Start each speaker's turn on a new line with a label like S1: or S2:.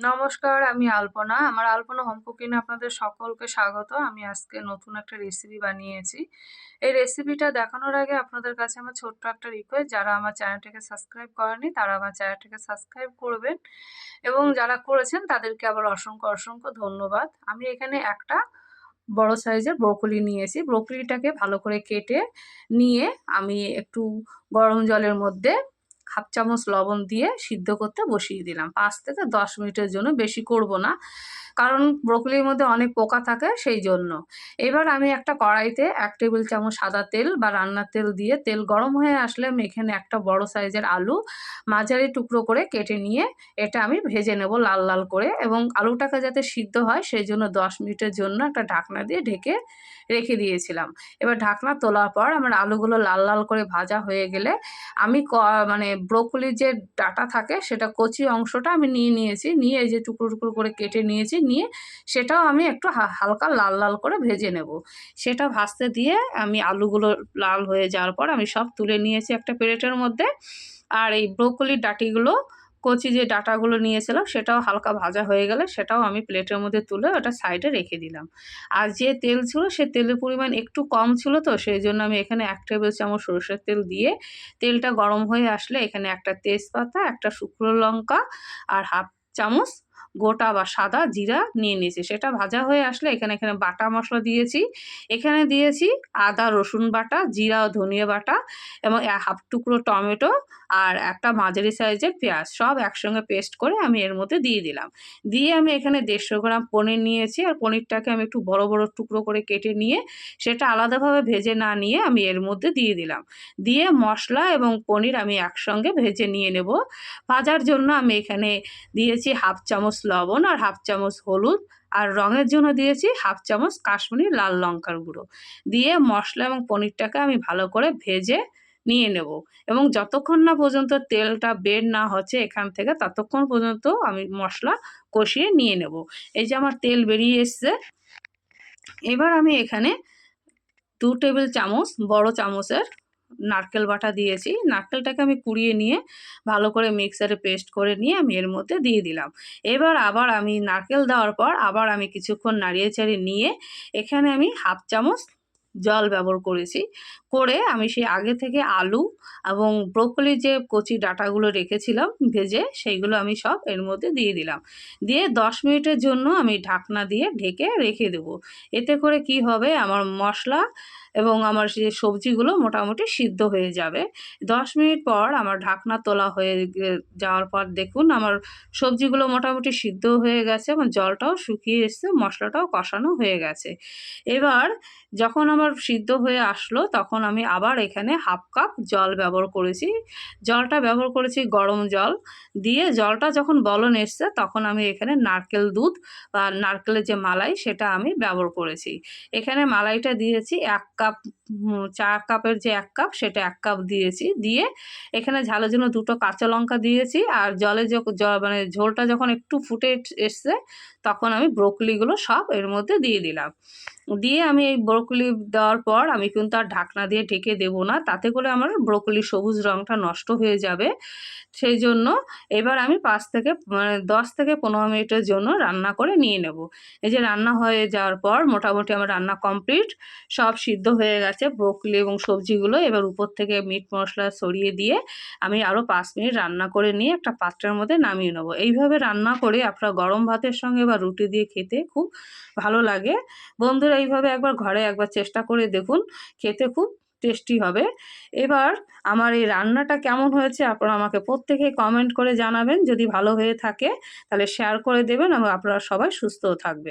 S1: নমস্কার, আমি আলপনা। আমার আলপনা হোম কুকিংয়ে আপনাদের সকলকে স্বাগত। আমি আজকে নতুন একটা রেসিপি বানিয়েছি। এই রেসিপিটা দেখানোর আগে আপনাদের কাছে আমার ছোট্ট একটা রিকোয়েস্ট যারা আমার চ্যানেলটাকে সাবস্ক্রাইব করেনি তারা আমার চ্যানেলটাকে সাবস্ক্রাইব করবেন। এবং যারা করেছেন, তাদেরকে আবার অসংখ্য অসংখ্য ধন্যবাদ। আমি এখানে একটা বড় সাইজের ব্রোকলি নিয়েছি। ব্রোকলিটাকে ভালো করে কেটে নিয়ে আমি একটু গরম জলের মধ্যে হাফ চামচ লবণ দিয়ে সিদ্ধ করতে বসিয়ে দিলাম। পাঁচ থেকে দশ মিনিটের জন্য বেশি করব না। কারণ ব্রোকলির মধ্যে অনেক পোকা থাকে সেই জন্য এবার আমি একটা কড়াইতে এক টেবিল চামচ সাদা তেল বা রান্নার তেল দিয়ে তেল গরম হয়ে আসলে আমি এখানে একটা বড় সাইজের আলু মাঝারি টুকরো করে কেটে নিয়ে এটা আমি ভেজে নেব লাল লাল করে এবং আলুটাকে যাতে সিদ্ধ হয় সেই জন্য দশ মিনিটের জন্য একটা ঢাকনা দিয়ে ঢেকে রেখে দিয়েছিলাম। এবার ঢাকনা তোলার পর আমার আলুগুলো লাল লাল করে ভাজা হয়ে গেলে আমি ক মানে ব্রোকলির যে ডাটা থাকে সেটা কচি অংশটা আমি নিয়ে নিয়েছি। নিয়ে এই যে টুকরো টুকরো করে কেটে নিয়েছি নিয়ে সেটাও আমি একটু হালকা লাল লাল করে ভেজে নেব। সেটা ভাজতে দিয়ে আমি আলুগুলো লাল হয়ে যাওয়ার পর আমি সব তুলে নিয়েছি একটা প্লেটের মধ্যে। আর এই ব্রোকলির ডাটিগুলো, কচি যে ডাটাগুলো নিয়েছিলাম সেটাও হালকা ভাজা হয়ে গেলে সেটাও আমি প্লেটের মধ্যে তুলে ওটা সাইডে রেখে দিলাম। আর যে তেল ছিল সে তেলের পরিমাণ একটু কম ছিল তো সেই জন্য আমি এখানে এক টেবিল চামচ সরষের তেল দিয়ে তেলটা গরম হয়ে আসলে এখানে একটা তেজপাতা, একটা শুকনো লঙ্কা আর হাফ চামচ গোটা বা সাদা জিরা নিয়ে নিয়েছি। সেটা ভাজা হয়ে আসলে এখানে এখানে বাটা মশলা দিয়েছি। এখানে দিয়েছি আদা, রসুন বাটা, জিরা ও ধনিয়া বাটা এবং হাফ টুকরো টমেটো আর একটা মাঝারি সাইজের পেঁয়াজ। সব একসঙ্গে পেস্ট করে আমি এর মধ্যে দিয়ে দিলাম। দিয়ে আমি এখানে দেড়শো গ্রাম পনির নিয়েছি আর পনিরটাকে আমি একটু বড় বড় টুকরো করে কেটে নিয়ে সেটা আলাদাভাবে ভেজে না নিয়ে আমি এর মধ্যে দিয়ে দিলাম। দিয়ে মশলা এবং পনির আমি একসঙ্গে ভেজে নিয়ে নেব। ভাজার জন্য আমি এখানে দিয়েছি হাফ চামচ লবণ আর হাফ চামচ হলুদ আর রঙের জন্য দিয়েছি হাফ চামচ কাশ্মীরি লাল লঙ্কার গুঁড়ো। দিয়ে মশলা এবং পনিরটাকে আমি ভালো করে ভেজে নিয়ে নেব এবং যতক্ষণ না পর্যন্ত তেলটা বের না হচ্ছে এখান থেকে ততক্ষণ পর্যন্ত আমি মশলা কষিয়ে নিয়ে নেব। এই যে আমার তেল বেরিয়ে এসছে। এবার আমি এখানে দু টেবিল চামচ বড় চামচের নারকেল বাটা দিয়েছি। নারকেলটাকে আমি কুড়িয়ে নিয়ে ভালো করে মিক্সারে পেস্ট করে নিয়ে আমি এর মধ্যে দিয়ে দিলাম। এবার আবার আমি নারকেল দেওয়ার পর আবার আমি কিছুক্ষণ নাড়িয়ে চাড়িয়ে নিয়ে এখানে আমি হাফ চামচ জল ব্যবহার করেছি। করে আমি সেই আগে থেকে আলু এবং ব্রোকলি যে কচি ডাটাগুলো রেখেছিলাম ভেজে, সেইগুলো আমি সব এর মধ্যে দিয়ে দিলাম। দিয়ে দশ মিনিটের জন্য আমি ঢাকনা দিয়ে ঢেকে রেখে দেব। এতে করে কি হবে? আমার মশলা এবং আমার যে সবজিগুলো মোটামুটি সিদ্ধ হয়ে যাবে। দশ মিনিট পর আমার ঢাকনা তোলা হয়ে যাওয়ার পর দেখুন আমার সবজিগুলো মোটামুটি সিদ্ধ হয়ে গেছে এবং জলটাও শুকিয়ে এসছে, মশলাটাও কষানো হয়ে গেছে। এবার যখন আমার সিদ্ধ হয়ে আসলো তখন আমি আবার এখানে হাফ কাপ জল ব্যবহার করেছি। জলটা ব্যবহার করেছি গরম জল দিয়ে। জলটা যখন বলন এসছে তখন আমি এখানে নারকেল দুধ বা নারকেলের যে মালাই সেটা আমি ব্যবহার করেছি। এখানে মালাইটা দিয়েছি এক কাপ চা কাপের যে এক কাপ সেটা এক কাপ দিয়েছি। দিয়ে এখানে ঝালের জন্য দুটো কাঁচা লঙ্কা দিয়েছি আর জলে মানে ঝোলটা যখন একটু ফুটে এসছে তখন আমি ব্রোকলিগুলো সব এর মধ্যে দিয়ে দিলাম। দিয়ে আমি এই ব্রোকলি দেওয়ার পর আমি কিন্তু আর ঢাকনা দিয়ে ঢেকে দেব না, তাতে করে আমার ব্রোকলি সবুজ রঙটা নষ্ট হয়ে যাবে। সেই জন্য এবার আমি পাঁচ থেকে মানে দশ থেকে পনেরো মিনিটের জন্য রান্না করে নিয়ে নেব। এই যে রান্না হয়ে যাওয়ার পর মোটামুটি আমার রান্না কমপ্লিট, সব সিদ্ধ হয়ে গেছে ব্রোকলি এবং সবজিগুলো। এবার উপর থেকে মিট মশলা সরিয়ে দিয়ে আমি আরও পাঁচ মিনিট রান্না করে নিয়ে একটা পাত্রের মধ্যে নামিয়ে নেব। এইভাবে রান্না করে আপনার গরম ভাতের সঙ্গে বা রুটি দিয়ে খেতে খুব ভালো লাগে। বন্ধুরা এইভাবে একবার ঘরে একবার চেষ্টা করে দেখুন, খেতে খুব টেস্টি হবে। এবার আমার এই রান্নাটা কেমন হয়েছে আপনারা আমাকে প্রত্যেকে কমেন্ট করে জানাবেন। যদি ভালো হয়ে থাকে তাহলে শেয়ার করে দেবেন। এবং আপনারা সবাই সুস্থও থাকবে